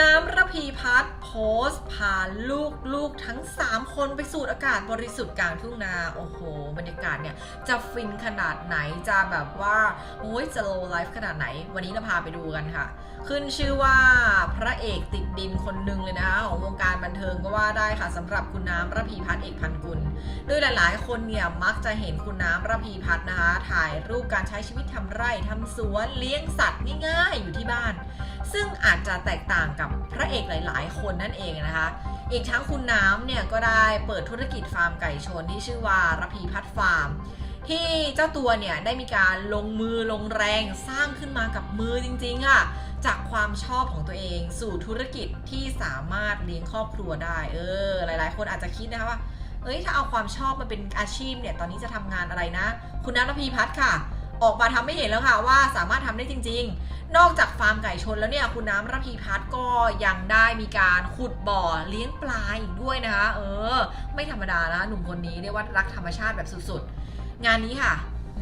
น้ำระพีพัฒน์โพสต์พาลูกลูกทั้ง 3 คนไปสูดอากาศบริสุทธิ์กลางทุ่งนา โอ้โห บรรยากาศเนี่ย จะฟินขนาดไหนจะแบบว่าโอ้ยจะโลไลฟ์ขนาดไหน วันนี้เราพาไปดูกันค่ะ ขึ้นชื่อว่าพระเอกติดดินคนหนึ่งเลยนะคะของวงการบันเทิงก็ว่าได้ค่ะสำหรับคุณน้ำระพีพัฒน์เอกพันกุล โดยหลายๆ คนเนี่ยมักจะเห็นคุณน้ำระพีพัฒน์นะคะ ถ่ายรูปการใช้ชีวิตทำไร่ทำสวนเลี้ยงสัตว์ง่ายๆ อยู่ที่บ้าน ซึ่งอาจจะแตกต่างกับพระเอกหลาย ๆ คนนั่นเองนะคะ อีกทั้งคุณน้ำเนี่ยก็ได้เปิดธุรกิจฟาร์มไก่ชนที่ชื่อว่าระพีพัฒน์ฟาร์มที่เจ้าตัวเนี่ยได้มีการลงมือลงแรงสร้างขึ้นมากับมือจริงๆค่ะจากความชอบของตัวเองสู่ธุรกิจที่สามารถเลี้ยงครอบครัวได้ เออ หลายๆ คนอาจจะคิดนะคะว่า เอ้ยถ้าเอาความชอบมาเป็นอาชีพเนี่ยตอนนี้จะทำงานอะไรนะ คุณน้ำระพีพัฒน์ค่ะ ออกมาทำให้เห็นแล้วค่ะว่าสามารถทำได้จริง ๆ นอกจากฟาร์มไก่ชนแล้วเนี่ยคุณน้ำระพีพัฒน์ก็ยังได้มีการขุดบ่อเลี้ยงปลาอีกด้วยนะคะ เออ ไม่ธรรมดานะหนุ่มคนนี้เรียกว่ารักธรรมชาติแบบสุดๆ งานนี้ค่ะ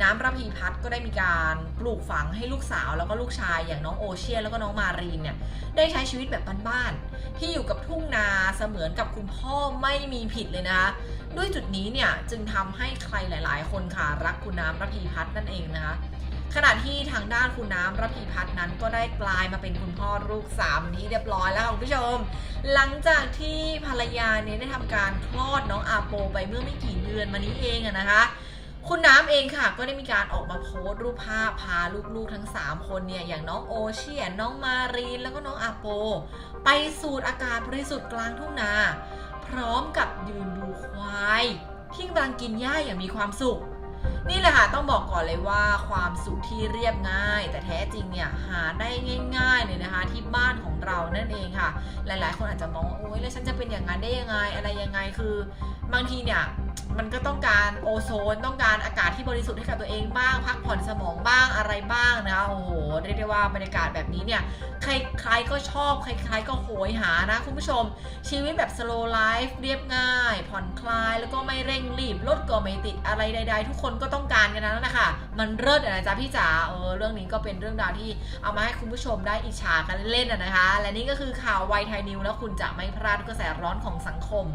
น้ำระพีพัฒน์ก็ได้มีการปลูกฝังให้ลูกสาวแล้วก็ลูกชายอย่างน้องโอเชียนแล้วก็น้องมารีนเนี่ยได้ใช้ชีวิตแบบบ้านๆที่อยู่กับทุ่งนาเสมือนกับคุณพ่อไม่มีผิดเลยนะคะด้วยจุดนี้เนี่ยจึงทำให้ใครหลาย ๆ คนค่ะรักคุณน้ำระพีพัฒน์นั่นเองนะคะขณะที่ทางด้านคุณน้ำระพีพัฒน์นั้นก็ได้กลายมาเป็นคุณพ่อลูกสามที่เรียบร้อยแล้วค่ะคุณผู้ชม หลังจากที่ภรรยาเนี่ยได้ทำการคลอดน้องอาโปไปเมื่อไม่กี่เดือนมานี้เองอะนะคะ คุณน้ำเองค่ะ ก็ได้มีการออกมาโพสต์รูปภาพพาลูกๆทั้ง 3 คนเนี่ย อย่างน้องโอเชียน น้องมารีน แล้วก็น้องอาโป ไปสูดอากาศบริสุทธิ์กลางทุ่งนา พร้อมกับยืนดูควาย ที่กำลังกินหญ้าอย่างมีความสุข นี่แหละค่ะ ต้องบอกก่อนเลยว่าความสุขที่เรียบง่าย แต่แท้จริงเนี่ยหาได้ง่ายๆเลยนะคะที่บ้านของเรานั่นเองค่ะ หลายๆ คนอาจจะมองว่าโอ๊ยแล้วฉันจะเป็นอย่างนั้นได้ยังไงอะไรยังไงคือบางทีเนี่ย มันก็ต้องการโอโซนต้องการอากาศที่บริสุทธิ์ให้กับตัวเองบ้าง พักผ่อนสมองบ้างอะไรบ้างนะโอ้โหเรียกได้ว่าบรรยากาศแบบนี้เนี่ยใครๆก็ชอบ ใครๆก็โหยหานะคุณผู้ชม ชีวิตแบบ slow life เรียบง่าย ผ่อนคลายแล้วก็ไม่เร่งรีบรถก็ไม่ติดอะไรใด ๆ ทุกคนก็ต้องการกันนั้นนะคะมันเลิศอะนะจ๊ะพี่จ๋าเออเรื่องนี้ก็เป็นเรื่องราวที่เอามาให้คุณผู้ชมได้อิจฉากันเล่นๆนะคะ และนี่ก็คือข่าวไวไทยนิวแล้วคุณจะไม่พลาดกระแสร้อนของสังคม